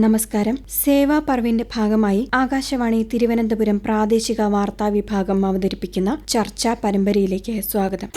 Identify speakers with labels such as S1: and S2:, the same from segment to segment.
S1: നമസ്കാരം. സേവാ പർവിന്റെ ഭാഗമായി ആകാശവാണി തിരുവനന്തപുരം പ്രാദേശിക വാർത്താ വിഭാഗം അവതരിപ്പിക്കുന്ന ചർച്ചാ പരമ്പരയിലേക്ക് സ്വാഗതം.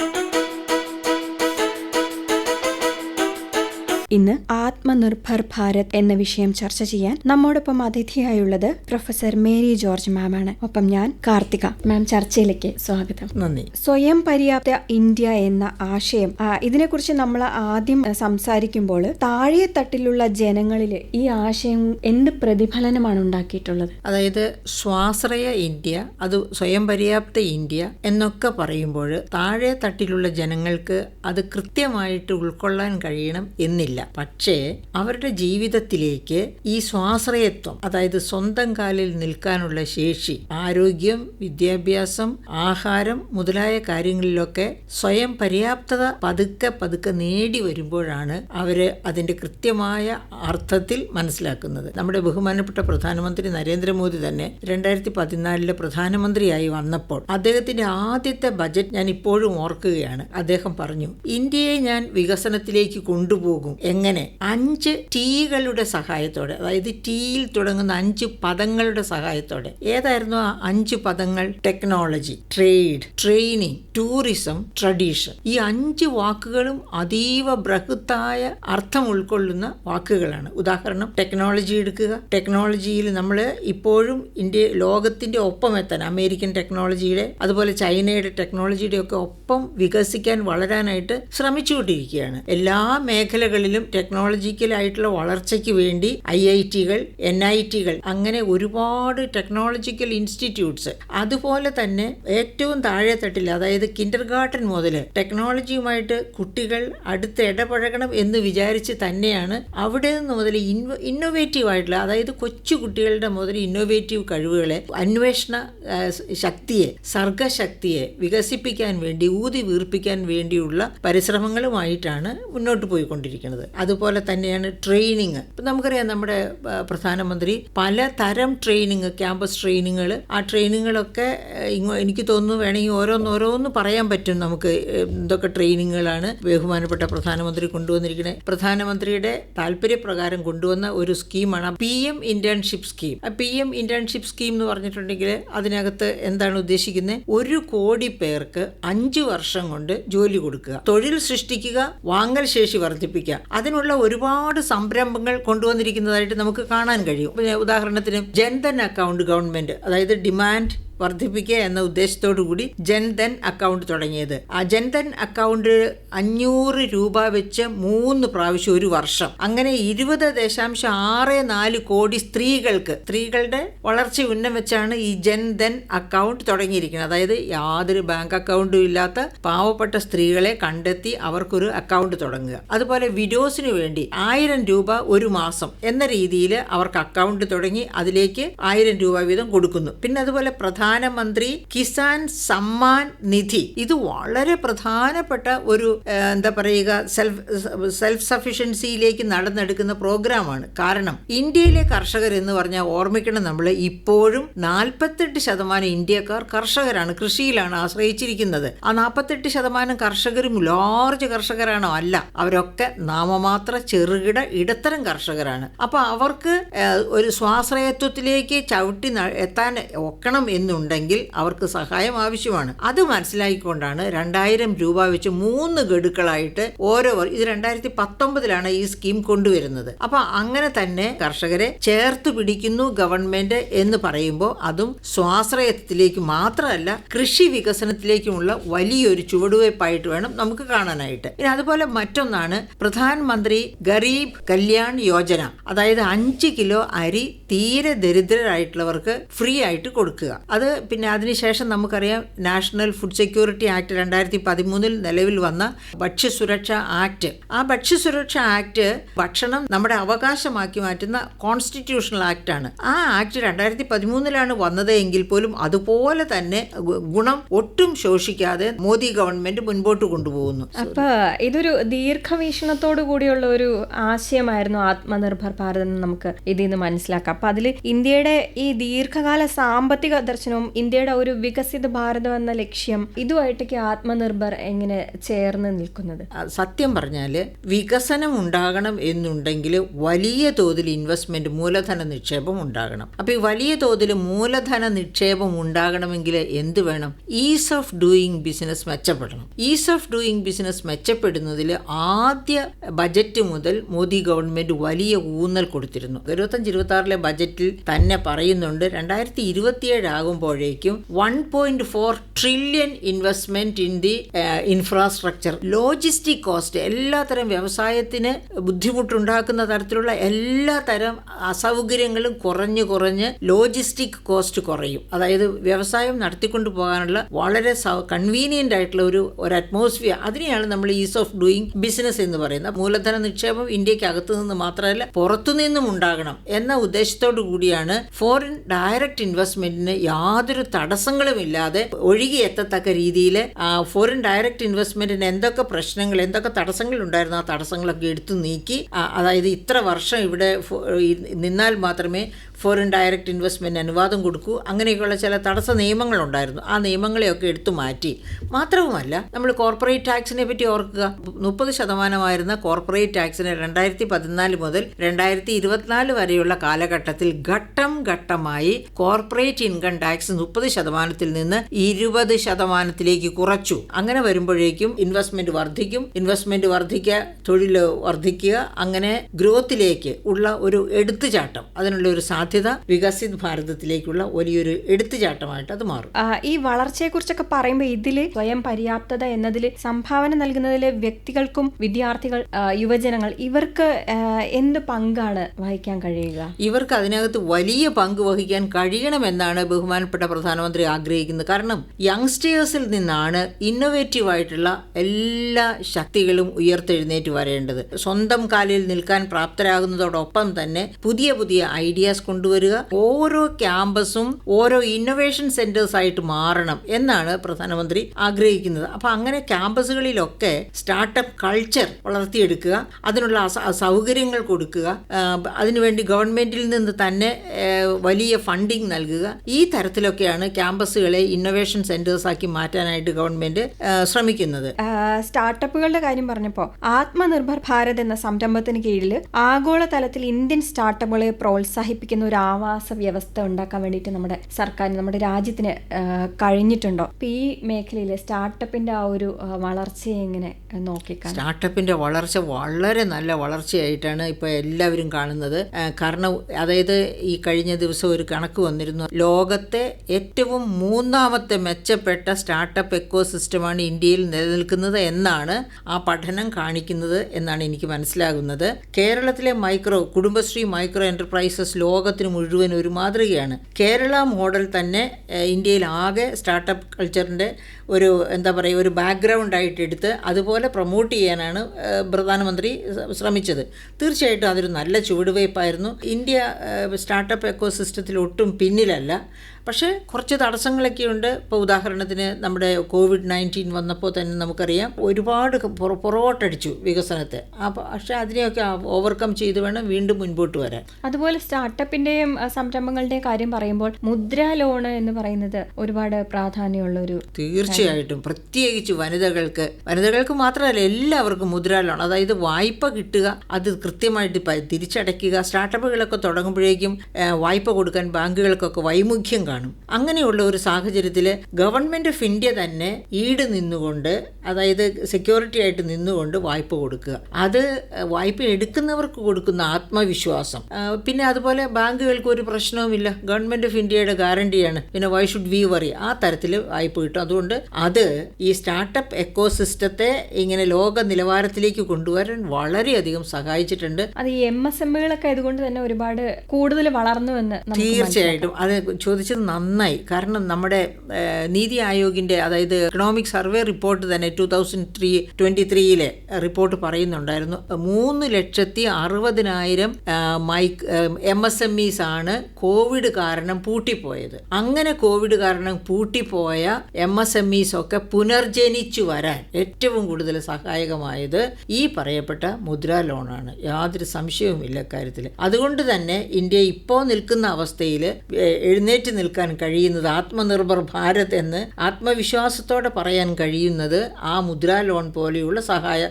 S1: ഇന്ന് ആത്മനിർഭർ ഭാരത് എന്ന വിഷയം ചർച്ച ചെയ്യാൻ നമ്മോടൊപ്പം അതിഥിയായുള്ളത് പ്രൊഫസർ മേരി ജോർജ് മാം ആണ് ഒപ്പം ഞാൻ കാർത്തിക. മാം ചർച്ചയിലേക്ക് സ്വാഗതം.
S2: നന്ദി.
S1: സ്വയം പര്യാപ്ത ഇന്ത്യ എന്ന ആശയം ഇതിനെക്കുറിച്ച് നമ്മൾ ആദ്യം സംസാരിക്കുമ്പോൾ താഴെ തട്ടിലുള്ള ജനങ്ങളിൽ ഈ ആശയം എന്ത് പ്രതിഫലനമാണ് ഉണ്ടാക്കിയിട്ടുള്ളത്?
S2: അതായത് സ്വാശ്രയ ഇന്ത്യ അത് സ്വയം പര്യാപ്ത ഇന്ത്യ എന്നൊക്കെ പറയുമ്പോൾ താഴെ തട്ടിലുള്ള ജനങ്ങൾക്ക് അത് കൃത്യമായിട്ട് ഉൾക്കൊള്ളാൻ കഴിയണം എന്നില്ല. പക്ഷേ അവരുടെ ജീവിതത്തിലേക്ക് ഈ സ്വാശ്രയത്വം അതായത് സ്വന്തം കാലിൽ നിൽക്കാനുള്ള ശേഷി ആരോഗ്യം വിദ്യാഭ്യാസം ആഹാരം മുതലായ കാര്യങ്ങളിലൊക്കെ സ്വയം പര്യാപ്തത പതുക്കെ പതുക്കെ നേടി വരുമ്പോഴാണ് അവർ അതിന്റെ കൃത്യമായ അർത്ഥത്തിൽ മനസ്സിലാക്കുന്നത്. നമ്മുടെ ബഹുമാനപ്പെട്ട പ്രധാനമന്ത്രി നരേന്ദ്രമോദി തന്നെ രണ്ടായിരത്തി പതിനാലിലെ പ്രധാനമന്ത്രിയായി വന്നപ്പോൾ അദ്ദേഹത്തിന്റെ ആദ്യത്തെ ബജറ്റ് ഞാൻ ഇപ്പോഴും ഓർക്കുകയാണ്. അദ്ദേഹം പറഞ്ഞു ഇന്ത്യയെ ഞാൻ വികസനത്തിലേക്ക് കൊണ്ടുപോകും. എങ്ങനെ? അഞ്ച് ടീകളുടെ സഹായത്തോടെ അതായത് ടീയിൽ തുടങ്ങുന്ന അഞ്ച് പദങ്ങളുടെ സഹായത്തോടെ. ഏതായിരുന്നു ആ അഞ്ച് പദങ്ങൾ? Technology trade training tourism tradition. ഈ അഞ്ച് വാക്കുകളും അതീവ ബൃഹത്തായ അർത്ഥം ഉൾക്കൊള്ളുന്ന വാക്കുകളാണ്. ഉദാഹരണം ടെക്നോളജി എടുക്കുക. ടെക്നോളജിയിൽ നമ്മൾ ഇപ്പോഴും ഇന്ത്യ ലോകത്തിന്റെ ഒപ്പം എത്താൻ അമേരിക്കൻ ടെക്നോളജിയുടെ അതുപോലെ ചൈനയുടെ ടെക്നോളജിയുടെ ഒക്കെ ഒപ്പം വികസിക്കാൻ വളരാനായിട്ട് ശ്രമിച്ചുകൊണ്ടിരിക്കുകയാണ്. എല്ലാ മേഖലകളിലും ടെക്നോളജിക്കലായിട്ടുള്ള വളർച്ചയ്ക്ക് വേണ്ടി ഐ ഐ ടികൾ എൻ ഐ ടികൾ അങ്ങനെ ഒരുപാട് ടെക്നോളജിക്കൽ ഇൻസ്റ്റിറ്റ്യൂട്ട്സ് അതുപോലെ തന്നെ ഏറ്റവും താഴെ തട്ടിൽ അതായത് കിൻഡർ ഗാർഡൻ മുതൽ ടെക്നോളജിയുമായിട്ട് കുട്ടികൾ അടുത്ത് ഇടപഴകണം എന്ന് വിചാരിച്ച് തന്നെയാണ് അവിടെ നിന്ന് മുതൽ ഇൻവ ഇന്നോവേറ്റീവ് ആയിട്ടുള്ള അതായത് കൊച്ചു കുട്ടികളുടെ മുതൽ ഇന്നോവേറ്റീവ് കഴിവുകളെ അന്വേഷണ ശക്തിയെ സർഗശക്തിയെ വികസിപ്പിക്കാൻ വേണ്ടി ഊതി വീർപ്പിക്കാൻ വേണ്ടിയുള്ള പരിശ്രമങ്ങളുമായിട്ടാണ് മുന്നോട്ട് പോയിക്കൊണ്ടിരിക്കുന്നത്. അതുപോലെ തന്നെയാണ് ട്രെയിനിങ്. ഇപ്പം നമുക്കറിയാം നമ്മുടെ പ്രധാനമന്ത്രി പല തരം ട്രെയിനിങ് ക്യാമ്പസ് ട്രെയിനിങ്ങുകൾ ആ ട്രെയിനിങ്ങുകളൊക്കെ ആ, ഇങ്ങോ എനിക്ക് തോന്നുന്നു വേണമെങ്കിൽ ഓരോന്ന് ഓരോന്ന് പറയാൻ പറ്റും നമുക്ക് എന്തൊക്കെ ട്രെയിനിങ്ങുകളാണ് ബഹുമാനപ്പെട്ട പ്രധാനമന്ത്രി കൊണ്ടുവന്നിരിക്കുന്നത്. പ്രധാനമന്ത്രിയുടെ താല്പര്യപ്രകാരം കൊണ്ടുവന്ന ഒരു സ്കീമാണ് P M internship scheme P M internship scheme എന്ന് പറഞ്ഞിട്ടുണ്ടെങ്കിൽ അതിനകത്ത് എന്താണ് ഉദ്ദേശിക്കുന്നത്? ഒരു കോടി പേർക്ക് അഞ്ച് വർഷം കൊണ്ട് ജോലി കൊടുക്കുക. തൊഴിൽ സൃഷ്ടിക്കുക വാങ്ങൽ ശേഷി വർദ്ധിപ്പിക്കുക. അതിനുള്ള ഒരുപാട് സംരംഭങ്ങൾ കൊണ്ടുവന്നിരിക്കുന്നതായിട്ട് നമുക്ക് കാണാൻ കഴിയും. ഉദാഹരണത്തിന് ജൻധൻ അക്കൗണ്ട് ഗവൺമെന്റ് അതായത് ഡിമാൻഡ് വർദ്ധിപ്പിക്കുക എന്ന ഉദ്ദേശത്തോടു കൂടി ജൻധൻ അക്കൗണ്ട് തുടങ്ങിയത്. ആ ജൻധൻ അക്കൗണ്ട് അഞ്ഞൂറ് രൂപ വെച്ച് മൂന്ന് പ്രാവശ്യം ഒരു വർഷം. അങ്ങനെ ഇരുപത് ദശാംശം ആറ് നാല് കോടി സ്ത്രീകൾക്ക് സ്ത്രീകളുടെ വളർച്ച ഉന്നം വെച്ചാണ് ഈ ജൻധൻ അക്കൗണ്ട് തുടങ്ങിയിരിക്കുന്നത്. അതായത് യാതൊരു ബാങ്ക് അക്കൗണ്ടും ഇല്ലാത്ത പാവപ്പെട്ട സ്ത്രീകളെ കണ്ടെത്തി അവർക്കൊരു അക്കൗണ്ട് തുടങ്ങുക. അതുപോലെ വിഡോസിന് വേണ്ടി ആയിരം രൂപ ഒരു മാസം എന്ന രീതിയിൽ അവർക്ക് അക്കൗണ്ട് തുടങ്ങി അതിലേക്ക് ആയിരം രൂപ വീതം കൊടുക്കുന്നു. പിന്നെ അതുപോലെ പ്രധാനമന്ത്രി കിസാൻ സമ്മാൻ നിധി. ഇത് വളരെ പ്രധാനപ്പെട്ട ഒരു എന്താ പറയുക സെൽഫ് സെൽഫ് സഫിഷ്യൻസിയിലേക്ക് നടന്നെടുക്കുന്ന പ്രോഗ്രാമാണ്. കാരണം ഇന്ത്യയിലെ കർഷകർ എന്ന് പറഞ്ഞാൽ ഓർമ്മിക്കണം നമ്മൾ ഇപ്പോഴും നാൽപ്പത്തെട്ട് ശതമാനം ഇന്ത്യക്കാർ കർഷകരാണ് കൃഷിയിലാണ് ആശ്രയിച്ചിരിക്കുന്നത്. ആ നാൽപ്പത്തെട്ട് ശതമാനം കർഷകരും ലാർജ് കർഷകരാണോ? അല്ല. അവരൊക്കെ നാമമാത്ര ചെറുകിട ഇടത്തരം കർഷകരാണ്. അപ്പോൾ അവർക്ക് ഒരു സ്വാശ്രയത്വത്തിലേക്ക് ചവിട്ടി എത്താൻ ഒക്കണം എന്നുണ്ടെങ്കിൽ അവർക്ക് സഹായം ആവശ്യമാണ്. അത് മനസ്സിലാക്കിക്കൊണ്ടാണ് രണ്ടായിരം രൂപ വെച്ച് മൂന്ന് ഗഡുക്കളായിട്ട് ഓരോ ഇത് രണ്ടായിരത്തി പത്തൊമ്പതിലാണ് ഈ സ്കീം കൊണ്ടുവരുന്നത്. അപ്പൊ അങ്ങനെ തന്നെ കർഷകരെ ചേർത്ത് പിടിക്കുന്നു ഗവൺമെന്റ് എന്ന് പറയുമ്പോൾ അതും സ്വാശ്രയത്വത്തിലേക്ക് മാത്രമല്ല കൃഷി വികസനത്തിലേക്കുമുള്ള വലിയൊരു ചുവടുവയ്പായിട്ട് വേണം നമുക്ക് കാണാനായിട്ട്. പിന്നെ അതുപോലെ മറ്റൊന്നാണ് പ്രധാനമന്ത്രി ഗരീബ് കല്യാൺ യോജന. അതായത് അഞ്ച് കിലോ അരി തീരെ ദരിദ്രരായിട്ടുള്ളവർക്ക് ഫ്രീ ആയിട്ട് കൊടുക്കുക. അത് പിന്നെ അതിനുശേഷം നമുക്കറിയാം നാഷണൽ ഫുഡ് സെക്യൂരിറ്റി ആക്ട് രണ്ടായിരത്തി പതിമൂന്നിൽ നിലവിൽ വന്ന ഭക്ഷ്യസുരക്ഷ ആക്ട്. ആ ഭക്ഷ്യസുരക്ഷ ആക്ട് ഭക്ഷണം നമ്മുടെ അവകാശമാക്കി മാറ്റുന്ന കോൺസ്റ്റിറ്റ്യൂഷണൽ ആക്ട് ആണ് ആ ആക്ട് രണ്ടായിരത്തി പതിമൂന്നിലാണ് വന്നത് എങ്കിൽ പോലും അതുപോലെ തന്നെ ഗുണം ഒട്ടും ശോഷിക്കാതെ മോദി ഗവൺമെന്റ് മുൻപോട്ട് കൊണ്ടുപോകുന്നു.
S1: അപ്പൊ ഇതൊരു ദീർഘവീക്ഷണത്തോടു കൂടിയുള്ള ഒരു ആശയമായിരുന്നു ആത്മനിർഭർ ഭാരത് നമുക്ക് ഇതിൽ നിന്ന് മനസ്സിലാക്കാം. അപ്പൊ അതിൽ ഇന്ത്യയുടെ ഈ ദീർഘകാല സാമ്പത്തിക ദർശനം വികസനവും ഇന്ത്യയുടെ ഒരു വികസിത ഭാരതം എന്ന ലക്ഷ്യം ഇതുമായിട്ടൊക്കെ ആത്മനിർഭർ എങ്ങനെ ചേർന്ന് നിൽക്കുന്നത്?
S2: സത്യം പറഞ്ഞാൽ വികസനം ഉണ്ടാകണം എന്നുണ്ടെങ്കിൽ വലിയ തോതിൽ ഇൻവെസ്റ്റ്മെന്റ് മൂലധന നിക്ഷേപം ഉണ്ടാകണം. അപ്പോൾ ഈ വലിയ തോതിൽ മൂലധന നിക്ഷേപം ഉണ്ടാകണമെങ്കിൽ എന്ത് വേണം? ഈസ് ഓഫ് ഡൂയിങ് ബിസിനസ് മെച്ചപ്പെടണം. ഈസ് ഓഫ് ഡൂയിങ് ബിസിനസ് മെച്ചപ്പെടുന്നതിൽ ആദ്യ ബജറ്റ് മുതൽ മോദി ഗവൺമെന്റ് വലിയ ഊന്നൽ കൊടുത്തിരുന്നു. ഇരുപത്തഞ്ച് ഇരുപത്തി ആറിലെ ബജറ്റിൽ തന്നെ പറയുന്നുണ്ട്. രണ്ടായിരത്തി ഇരുപത്തിയേഴ് ആകുമ്പോഴേക്കും one point four trillion investment in the infrastructure logistic cost എല്ലാത്തരം വ്യവസായത്തിന് ബുദ്ധിമുട്ടുണ്ടാക്കുന്ന തരത്തിലുള്ള എല്ലാ തരം അസൗകര്യങ്ങളും കുറഞ്ഞു കുറഞ്ഞ് ലോജിസ്റ്റിക് കോസ്റ്റ് കുറയും. അതായത് വ്യവസായം നടത്തിക്കൊണ്ട് പോകാനുള്ള വളരെ കൺവീനിയന്റ് ആയിട്ടുള്ള ഒരു ഒരു അറ്റ്മോസ്ഫിയർ അതിനെയാണ് നമ്മൾ ഈസ് ഓഫ് ഡൂയിങ് ബിസിനസ് എന്ന് പറയുന്നത്. മൂലധന നിക്ഷേപം ഇന്ത്യയ്ക്ക് അകത്തു നിന്ന് മാത്രമല്ല പുറത്തുനിന്നും ഉണ്ടാകണം എന്ന ഉദ്ദേശത്തോടു കൂടിയാണ് ഫോറിൻ ഡയറക്റ്റ് ഇൻവെസ്റ്റ്മെന്റിന് യാതൊരു തടസ്സങ്ങളുമില്ലാതെ ഒഴുകി എത്തത്തക്ക രീതിയിൽ ഫോറിൻ ഡയറക്റ്റ് ഇൻവെസ്റ്റ്മെന്റിന് എന്തൊക്കെ പ്രശ്നങ്ങൾ എന്തൊക്കെ തടസ്സങ്ങൾ ഉണ്ടായിരുന്നു ആ തടസ്സങ്ങളൊക്കെ എടുത്തു നീക്കി അതായത് ഇത്ര വർഷം ഇവിടെ നിന്നാൽ മാത്രമേ ഫോറിൻ ഡയറക്റ്റ് ഇൻവെസ്റ്റ്മെന്റ് അനുവാദം കൊടുക്കൂ അങ്ങനെയൊക്കെയുള്ള ചില തടസ്സ നിയമങ്ങളുണ്ടായിരുന്നു. ആ നിയമങ്ങളെയൊക്കെ എടുത്തു മാറ്റി. മാത്രവുമല്ല നമ്മൾ കോർപ്പറേറ്റ് ടാക്സിനെ പറ്റി ഓർക്കുക. മുപ്പത് ശതമാനമായിരുന്ന കോർപ്പറേറ്റ് ടാക്സിനെ രണ്ടായിരത്തി പതിനാല് മുതൽ രണ്ടായിരത്തി ഇരുപത്തിനാല് വരെയുള്ള കാലഘട്ടത്തിൽ ഘട്ടം ഘട്ടമായി കോർപ്പറേറ്റ് ഇൻകം ടാക്സ് മുപ്പത് ശതമാനത്തിൽ നിന്ന് ഇരുപത് ശതമാനത്തിലേക്ക് കുറച്ചു. അങ്ങനെ വരുമ്പോഴേക്കും ഇൻവെസ്റ്റ്മെന്റ് വർദ്ധിക്കും. ഇൻവെസ്റ്റ്മെന്റ് വർദ്ധിക്കുക തൊഴിൽ വർദ്ധിക്കുക. അങ്ങനെ ഗ്രോത്തിലേക്ക് ഉള്ള ഒരു എടുത്തുചാട്ടം. അതിനുള്ള ഒരു സാധ്യത വികസിത് ഭാരതത്തിലേക്കുള്ള വലിയൊരു എടുത്തുചാട്ടമായിട്ട് അത് മാറും.
S1: ഈ വളർച്ചയെ കുറിച്ചൊക്കെ പറയുമ്പോൾ ഇതിൽ സ്വയം പര്യാപ്തത എന്നതിൽ സംഭാവന നൽകുന്നതിൽ വ്യക്തികൾക്കും വിദ്യാർത്ഥികൾ യുവജനങ്ങൾ ഇവർക്ക് എന്ത് പങ്കാണ് വഹിക്കാൻ കഴിയുക?
S2: ഇവർക്ക് അതിനകത്ത് വലിയ പങ്ക് വഹിക്കാൻ കഴിയണമെന്നാണ് ബഹുമാനപ്പെട്ട പ്രധാനമന്ത്രി ആഗ്രഹിക്കുന്നത്. കാരണം യങ്സ്റ്റേഴ്സിൽ നിന്നാണ് ഇന്നൊവേറ്റീവ് ആയിട്ടുള്ള എല്ലാ ശക്തികളും ഉയർത്തെഴുന്നേറ്റ് വരേണ്ടത്. സ്വന്തം കാലിൽ നിൽക്കാൻ പ്രാപ്തരാകുന്നതോടൊപ്പം തന്നെ പുതിയ പുതിയ ഐഡിയാസ് കൊണ്ടുവരിക ഓരോ ക്യാമ്പസും ഓരോ ഇന്നൊവേഷൻ സെന്റേഴ്സ് ആയിട്ട് മാറണം എന്നാണ് പ്രധാനമന്ത്രി ആഗ്രഹിക്കുന്നത്. അപ്പൊ അങ്ങനെ ക്യാമ്പസുകളിലൊക്കെ സ്റ്റാർട്ടപ്പ് കൾച്ചർ വളർത്തിയെടുക്കുക അതിനുള്ള സൗകര്യങ്ങൾ കൊടുക്കുക അതിനുവേണ്ടി ഗവൺമെന്റിൽ നിന്ന് തന്നെ വലിയ ഫണ്ടിങ് നൽകുക. ഈ തരത്തിലൊക്കെയാണ് ക്യാമ്പസുകളെ ഇന്നൊവേഷൻ സെന്റേഴ്സ് ആക്കി മാറ്റാനായിട്ട് ഗവൺമെന്റ് ശ്രമിക്കുന്നത്.
S1: സ്റ്റാർട്ടപ്പുകളുടെ കാര്യം പറഞ്ഞപ്പോൾ ആത്മനിർഭർ ഭാരത് എന്ന സംരംഭത്തിന് കീഴിൽ ആഗോള തലത്തിൽ ഇന്ത്യൻ സ്റ്റാർട്ടപ്പുകളെ പ്രോത്സാഹിപ്പിക്കുന്ന ഒരു ആവാസ വ്യവസ്ഥ ഉണ്ടാക്കാൻ വേണ്ടിയിട്ട് നമ്മുടെ സർക്കാർ നമ്മുടെ രാജ്യത്തിന് കഴിഞ്ഞിട്ടുണ്ടോ? അപ്പൊ ഈ മേഖലയിൽ സ്റ്റാർട്ടപ്പിന്റെ ആ ഒരു വളർച്ച വളർച്ചയെ എങ്ങനെ നോക്കിക്കാണും?
S2: സ്റ്റാർട്ടപ്പിന്റെ വളർച്ച വളരെ നല്ല വളർച്ചയായിട്ടാണ് ഇപ്പോൾ എല്ലാവരും കാണുന്നത്. കാരണം അതായത് ഈ കഴിഞ്ഞ ദിവസം ഒരു കണക്ക് വന്നിരുന്നു. ലോകത്തെ ഏറ്റവും മൂന്നാമത്തെ മെച്ചപ്പെട്ട സ്റ്റാർട്ടപ്പ് എക്കോ സിസ്റ്റമാണ് ഇന്ത്യയിൽ നിലനിൽക്കുന്നത് എന്നാണ് ആ പഠനം കാണിക്കുന്നത് എന്നാണ് എനിക്ക് മനസ്സിലാകുന്നത്. കേരളത്തിലെ മൈക്രോ കുടുംബശ്രീ മൈക്രോ എന്റർപ്രൈസസ് ലോകത്തിന് മുഴുവൻ ഒരു മാതൃകയാണ്. കേരള മോഡൽ തന്നെ ഇന്ത്യയിൽ ആകെ സ്റ്റാർട്ടപ്പ് കൾച്ചറിന്റെ ഒരു എന്താ പറയുക ഒരു ബാക്ക്ഗ്രൗണ്ട് ആയിട്ട് എടുത്ത് അതുപോലെ പ്രൊമോട്ട് ചെയ്യാനാണ് പ്രധാനമന്ത്രി ശ്രമിച്ചത്. തീർച്ചയായിട്ടും അതൊരു നല്ല ചുവടുവയ്പ്പായിരുന്നു ഇന്ത്യ സ്റ്റാർട്ടപ്പ് എക്കോ സിസ്റ്റത്തിൽ ഒട്ടും പിന്നിലല്ല. പക്ഷേ കുറച്ച് തടസ്സങ്ങളൊക്കെയുണ്ട് ഇപ്പോൾ ഉദാഹരണത്തിന് നമ്മുടെ കോവിഡ് നയന്റീൻ വന്നപ്പോൾ തന്നെ നമുക്കറിയാം ഒരുപാട് പുറ- പുറകോട്ടടിച്ചു വികസനത്തെ. അപ്പോൾ പക്ഷേ അതിനെയൊക്കെ ഓവർകം ചെയ്ത് വേണം വീണ്ടും മുൻപോട്ട് വരാൻ.
S1: അതുപോലെ സ്റ്റാർട്ടപ്പിന്റെയും സംരംഭങ്ങളുടെയും കാര്യം പറയുമ്പോൾ മുദ്ര ലോണ് എന്ന് പറയുന്നത് ഒരുപാട് പ്രാധാന്യമുള്ള ഒരു
S2: തീർച്ചയായിട്ടും. പ്രത്യേകിച്ച് വനിതകൾക്ക് വനിതകൾക്ക് മാത്രമല്ല എല്ലാവർക്കും മുദ്രാ ലോൺ അതായത് വായ്പ കിട്ടുക അത് കൃത്യമായിട്ട് തിരിച്ചടയ്ക്കുക സ്റ്റാർട്ടപ്പുകളൊക്കെ തുടങ്ങുമ്പോഴേക്കും വായ്പ കൊടുക്കാൻ ബാങ്കുകൾക്കൊക്കെ വൈമുഖ്യം കാണും. അങ്ങനെയുള്ള ഒരു സാഹചര്യത്തിൽ ഗവൺമെന്റ് ഓഫ് ഇന്ത്യ തന്നെ ഈട് നിന്നുകൊണ്ട് അതായത് സെക്യൂരിറ്റി ആയിട്ട് നിന്നുകൊണ്ട് വായ്പ കൊടുക്കുക. അത് വായ്പ എടുക്കുന്നവർക്ക് കൊടുക്കുന്ന ആത്മവിശ്വാസം. പിന്നെ അതുപോലെ ബാങ്കുകൾക്ക് ഒരു പ്രശ്നവുമില്ല. ഗവൺമെന്റ് ഓഫ് ഇന്ത്യയുടെ ഗ്യാരണ്ടിയാണ് പിന്നെ വൈ ഷുഡ് വി വറി ആ തരത്തിൽ വായ്പ കിട്ടും. അതുകൊണ്ട് അത് ഈ സ്റ്റാർട്ടപ്പ് എക്കോസിസ്റ്റത്തെ ഇങ്ങനെ ലോക നിലവാരത്തിലേക്ക് കൊണ്ടുവരാൻ വളരെയധികം സഹായിച്ചിട്ടുണ്ട്.
S1: അത് ഈ എം എസ് എമ്മുകളൊക്കെ ഇതുകൊണ്ട് തന്നെ ഒരുപാട് കൂടുതൽ വളർന്നു എന്ന്
S2: തീർച്ചയായിട്ടും. അത് ചോദിച്ചത് നന്നായി. കാരണം നമ്മുടെ നീതി ആയോഗിന്റെ അതായത് എക്കണോമിക് സർവേ റിപ്പോർട്ട് തന്നെ ടൂ തൗസൻഡ് ത്രീ ട്വന്റി ത്രീയിലെ റിപ്പോർട്ട് പറയുന്നുണ്ടായിരുന്നു. മൂന്ന് ലക്ഷത്തി അറുപതിനായിരം മൈക്ക് എം എസ് എം ഇസ് ആണ് കോവിഡ് കാരണം പൂട്ടിപ്പോയത്. അങ്ങനെ കോവിഡ് കാരണം പൂട്ടിപ്പോയ എം എസ് എം ഒക്കെ പുനർജനിച്ചു വരാൻ ഏറ്റവും കൂടുതൽ സഹായകമായത് ഈ പറയപ്പെട്ട മുദ്രാ ലോണാണ്. യാതൊരു സംശയവുമില്ല കാര്യത്തിൽ അതുകൊണ്ട് തന്നെ ഇന്ത്യ ഇപ്പോൾ നിൽക്കുന്ന അവസ്ഥയിൽ എഴുന്നേറ്റ് നിൽക്കാൻ കഴിയുന്നത് ആത്മനിർഭർ ഭാരത് എന്ന് ആത്മവിശ്വാസത്തോടെ പറയാൻ കഴിയുന്നത് ആ മുദ്രാ ലോൺ പോലെയുള്ള സഹായ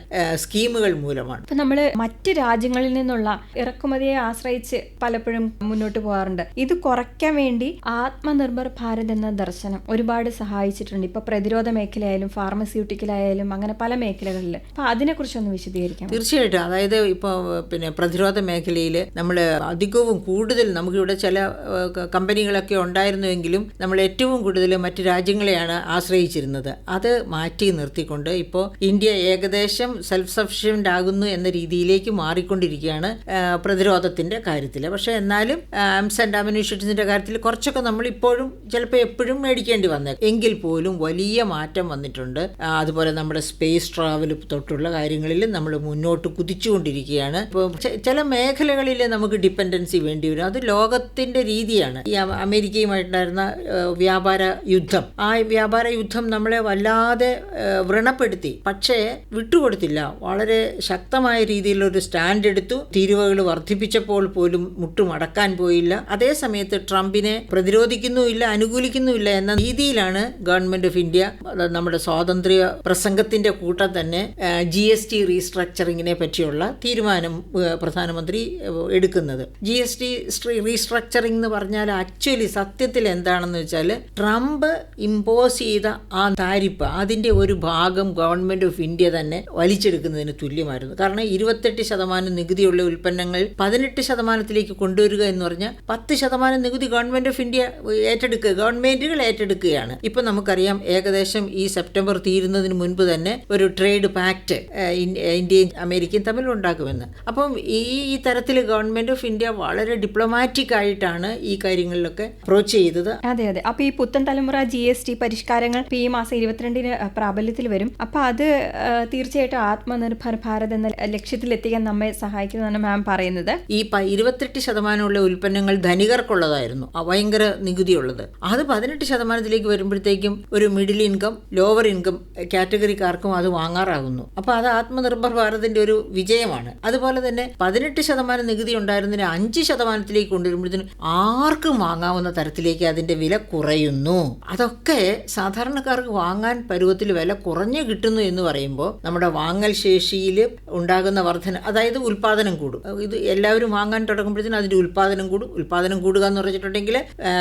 S2: സ്കീമുകൾ മൂലമാണ്.
S1: ഇപ്പൊ നമ്മൾ മറ്റ് രാജ്യങ്ങളിൽ നിന്നുള്ള ഇറക്കുമതിയെ ആശ്രയിച്ച് പലപ്പോഴും മുന്നോട്ട് പോകാറുണ്ട്. ഇത് കുറയ്ക്കാൻ വേണ്ടി ആത്മനിർഭർ ഭാരത് എന്ന ദർശനം ഒരുപാട് സഹായിച്ചിട്ടുണ്ട്. ഇപ്പൊ പ്രതിരോധ മേഖലയായാലും ഫാർമസ്യൂട്ടിക്കൽ ആയാലും അങ്ങനെ പല മേഖലകളിൽ അപ്പൊ അതിനെക്കുറിച്ചൊന്ന് വിശദീകരിക്കാം
S2: തീർച്ചയായിട്ടും. അതായത് ഇപ്പോൾ പിന്നെ പ്രതിരോധ മേഖലയിൽ നമ്മൾ അധികവും കൂടുതൽ നമുക്കിവിടെ ചില കമ്പനികളൊക്കെ ഉണ്ടായിരുന്നുവെങ്കിലും നമ്മൾ ഏറ്റവും കൂടുതൽ മറ്റു രാജ്യങ്ങളെയാണ് ആശ്രയിച്ചിരുന്നത്. അത് മാറ്റി നിർത്തിക്കൊണ്ട് ഇപ്പോൾ ഇന്ത്യ ഏകദേശം സെൽഫ് സഫിഷ്യന്റ് ആകുന്നു എന്ന രീതിയിലേക്ക് മാറിക്കൊണ്ടിരിക്കുകയാണ് പ്രതിരോധത്തിന്റെ കാര്യത്തിൽ പക്ഷേ എന്നാലും ആംസ് ആൻഡ് അമിനേഷൻസിന്റെ കാര്യത്തിൽ കുറച്ചൊക്കെ നമ്മൾ ഇപ്പോഴും ചിലപ്പോൾ എപ്പോഴും മേടിക്കേണ്ടി വന്നേക്കും എങ്കിൽ പോലും വലിയ മാറ്റം വന്നിട്ടുണ്ട്. അതുപോലെ നമ്മുടെ സ്പേസ് ട്രാവൽ തൊട്ടുള്ള കാര്യങ്ങളിൽ നമ്മൾ മുന്നോട്ട് കുതിച്ചുകൊണ്ടിരിക്കുകയാണ്. ഇപ്പോൾ ചില മേഖലകളിൽ നമുക്ക് ഡിപ്പെൻഡൻസി വേണ്ടി വരും. അത് ലോകത്തിന്റെ രീതിയാണ്. ഈ അമ- അമേരിക്കയുമായിട്ടുണ്ടായിരുന്ന വ്യാപാര യുദ്ധം. ആ വ്യാപാര യുദ്ധം നമ്മളെ വല്ലാതെ വ്രണപ്പെടുത്തി. പക്ഷേ വിട്ടുകൊടുത്തില്ല. വളരെ ശക്തമായ രീതിയിലൊരു സ്റ്റാൻഡ് എടുത്തു. തീരുവകൾ വർദ്ധിപ്പിച്ചപ്പോൾ പോലും മുട്ടുമടക്കാൻ പോയില്ല. അതേ സമയത്ത് ട്രംപിനെ പ്രതിരോധിക്കുന്നുമില്ല അനുകൂലിക്കുന്നുമില്ല എന്ന രീതിയിലാണ് ഗവൺമെന്റ് ഓഫ് ഇന്ത്യ അത് നമ്മുടെ സ്വാതന്ത്ര്യ പ്രസംഗത്തിന്റെ കൂട്ടം തന്നെ ജി എസ് ടി റീസ്ട്രക്ചറിങ്ങിനെ പറ്റിയുള്ള തീരുമാനം പ്രധാനമന്ത്രി എടുക്കുന്നത്. ജി എസ് ടി റീസ്ട്രക്ചറിംഗ് എന്ന് പറഞ്ഞാൽ ആക്ച്വലി സത്യത്തിൽ എന്താണെന്ന് വെച്ചാൽ ട്രംപ് ഇമ്പോസ് ചെയ്ത ആ താരിപ്പ് അതിന്റെ ഒരു ഭാഗം ഗവൺമെന്റ് ഓഫ് ഇന്ത്യ തന്നെ വലിച്ചെടുക്കുന്നതിന് തുല്യമായിരുന്നു. കാരണം ഇരുപത്തെട്ട് ശതമാനം നികുതിയുള്ള ഉൽപ്പന്നങ്ങൾ പതിനെട്ട് ശതമാനത്തിലേക്ക് കൊണ്ടുവരിക എന്ന് പറഞ്ഞാൽ പത്ത് ശതമാനം നികുതി ഗവൺമെന്റ് ഓഫ് ഇന്ത്യ ഏറ്റെടുക്കുക ഗവൺമെന്റുകൾ ഏറ്റെടുക്കുകയാണ്. ഇപ്പൊ നമുക്കറിയാം ഏകദേശം ഈ സെപ്റ്റംബർ തീരുന്നതിന് മുൻപ് തന്നെ ഒരു ട്രേഡ് പാക്റ്റ് ഇന്ത്യയും അമേരിക്കയും തമ്മിൽ ഉണ്ടാക്കുമെന്ന്. അപ്പം ഈ ഈ തരത്തിൽ ഗവൺമെന്റ് ഓഫ് ഇന്ത്യ വളരെ ഡിപ്ലോമാറ്റിക് ആയിട്ടാണ് ഈ കാര്യങ്ങളിലൊക്കെ അപ്രോച്ച് ചെയ്തത്.
S1: അതെ അതെ. അപ്പൊ ഈ പുത്തൻ തലമുറ ജി എസ് ടി പരിഷ്കാരങ്ങൾ ഈ മാസം ഇരുപത്തിരണ്ടിന് പ്രാബല്യത്തിൽ വരും. അപ്പൊ അത് തീർച്ചയായിട്ടും ആത്മനിർഭർ ഭാരത് എന്ന ലക്ഷ്യത്തിലെത്തിക്കാൻ നമ്മെ സഹായിക്കുന്നതാണ് മാം പറയുന്നത്.
S2: ഈ ഇരുപത്തെട്ട് ശതമാനമുള്ള ഉൽപ്പന്നങ്ങൾ ധനികർക്കുള്ളതായിരുന്നു. ഭയങ്കര ഭയങ്കര നികുതിയുള്ളത്. അത് പതിനെട്ട് ശതമാനത്തിലേക്ക് വരുമ്പോഴത്തേക്കും ഒരു മിഡിൽ ഇൻകം ലോവർ ഇൻകം കാറ്റഗറിക്കാർക്കും അത് വാങ്ങാറാകുന്നു. അപ്പോൾ അത് ആത്മനിർഭർ ഭാരതിന്റെ ഒരു വിജയമാണ്. അതുപോലെ തന്നെ പതിനെട്ട് ശതമാനം നികുതി ഉണ്ടായിരുന്നതിന് അഞ്ച് ശതമാനത്തിലേക്ക് കൊണ്ടുവരുമ്പോഴത്തേനും ആർക്കും വാങ്ങാവുന്ന തരത്തിലേക്ക് അതിന്റെ വില കുറയുന്നു. അതൊക്കെ സാധാരണക്കാർക്ക് വാങ്ങാൻ പരുവത്തിൽ വില കുറഞ്ഞു കിട്ടുന്നു എന്ന് പറയുമ്പോൾ നമ്മുടെ വാങ്ങൽ ശേഷിയിൽ ഉണ്ടാകുന്ന വർധന അതായത് ഉൽപാദനം കൂടും. ഇത് എല്ലാവരും വാങ്ങാൻ തുടങ്ങുമ്പോഴത്തേനും അതിന്റെ ഉൽപാദനം കൂടും. ഉൽപാദനം കൂടുക എന്ന് പറഞ്ഞിട്ടുണ്ടെങ്കിൽ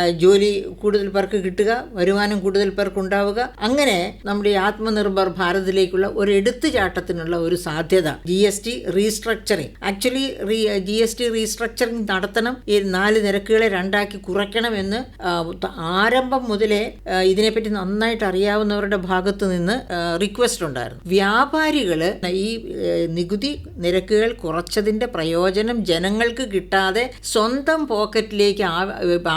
S2: ജോലി കൂടുതൽ പേർക്ക് കിട്ടുക വരുമാനം കൂടുതൽ പേർക്ക് ഉണ്ടാവുക അങ്ങനെ നമ്മുടെ ആത്മനിർഭർ ഭാരതിലേക്കുള്ള ഒരു എടുത്തുചാട്ടത്തിനുള്ള ഒരു സാധ്യത. G S T restructuring actually G S T restructuring നടത്തണം. ഈ നാല് നിരക്കുകളെ രണ്ടാക്കി കുറയ്ക്കണമെന്ന് എന്ന് ആരംഭം മുതലേ ഇതിനെപ്പറ്റി നന്നായിട്ട് അറിയാവുന്നവരുടെ ഭാഗത്ത് നിന്ന് റിക്വസ്റ്റ് ഉണ്ടായിരുന്നു. വ്യാപാരികൾ ഈ നികുതി നിരക്കുകൾ കുറച്ചതിന്റെ പ്രയോജനം ജനങ്ങൾക്ക് കിട്ടാതെ സ്വന്തം പോക്കറ്റിലേക്ക്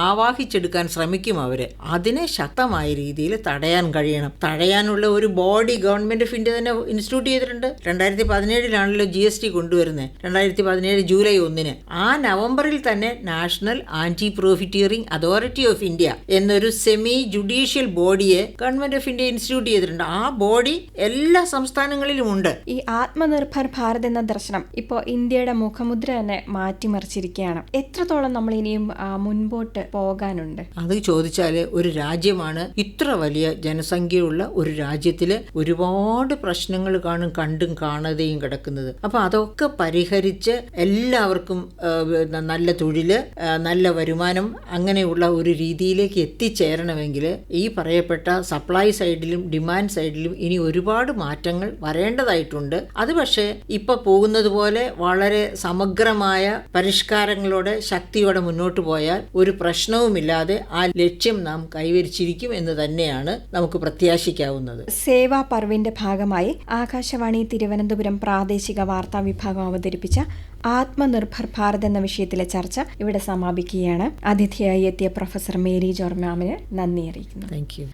S2: ആവാഹിച്ചെടുക്കാൻ ശ്രമിക്കും അവർ. അതിനെ ശക്തമായ രീതിയിൽ തടയാൻ കഴിയണം. തടയാനുള്ള ഒരു ബോഡി ഗവൺമെന്റ് ഓഫ് ഇന്ത്യ തന്നെ ഇൻസ്റ്റിറ്റ്യൂട്ട് ചെയ്തിട്ടുണ്ട്. രണ്ടായിരത്തി പതിനേഴിലാണല്ലോ ജി എസ് ടി കൊണ്ടുവരുന്നത്. രണ്ടായിരത്തി പതിനേഴ് ജൂലൈ ഒന്നിന്. ആ നവംബറിൽ തന്നെ national anti profiteering authority of India എന്നൊരു സെമി ജുഡീഷ്യൽ ബോഡിയെ ഗവൺമെന്റ് ഓഫ് ഇന്ത്യ ഇൻസ്റ്റിറ്റ്യൂട്ട് ചെയ്തിട്ടുണ്ട്. ആ ബോഡി എല്ലാ സംസ്ഥാനങ്ങളിലും ഉണ്ട്.
S1: ഈ ആത്മനിർഭർ ഭാരത് എന്ന ദർശനം ഇപ്പോ ഇന്ത്യയുടെ മുഖമുദ്ര തന്നെ മാറ്റിമറിച്ചിരിക്കുകയാണ്. എത്രത്തോളം നമ്മൾ ഇനിയും മുൻപോട്ട് പോകാനുണ്ട്?
S2: അത് ചോദിച്ചാൽ ഒരു രാജ്യമാണ് ഇത്ര വലിയ ജനസംഖ്യയുള്ള ഒരു രാജ്യത്തിൽ ഒരുപാട് പ്രശ്നങ്ങൾ കാണും കണ്ടും കാണാതെയും കിടക്കുന്നത്. അപ്പോൾ അതൊക്കെ പരിഹരിച്ച് എല്ലാവർക്കും നല്ല തൊഴിൽ ആ, നല്ല വരുമാനം അങ്ങനെയുള്ള ഒരു രീതിയിലേക്ക് എത്തിച്ചേരണമെങ്കിൽ ഈ പറയപ്പെട്ട സപ്ലൈ സൈഡിലും ഡിമാൻഡ് സൈഡിലും ഇനി ഒരുപാട് മാറ്റങ്ങൾ വരേണ്ടതായിട്ടുണ്ട്. അത് പക്ഷേ ഇപ്പൊ പോകുന്നത് പോലെ വളരെ സമഗ്രമായ പരിഷ്കാരങ്ങളോടെ ശക്തിയോടെ മുന്നോട്ട് പോയാൽ ഒരു പ്രശ്നവുമില്ലാതെ ആ ലക്ഷ്യം നാം കൈവരിച്ചിരിക്കും എന്ന് തന്നെയാണ് നമുക്ക് പ്രത്യാശിക്കാവുന്നത്.
S1: സേവാ പർവിന്റെ ഭാഗമായി ആകാശവാണി തിരുവനന്തപുരം പ്രാദേശിക വാർത്താ വിഭാഗം അവതരിപ്പിച്ച ആത്മനിർഭർ ഭാരത് എന്ന വിഷയത്തിലെ ചർച്ച ഇവിടെ സമാപിക്കുകയാണ്. അതിഥിയായി എത്തിയ പ്രൊഫസർ മേരി ജോർമാമിന് നന്ദി അറിയിക്കുന്നു.
S2: Thank you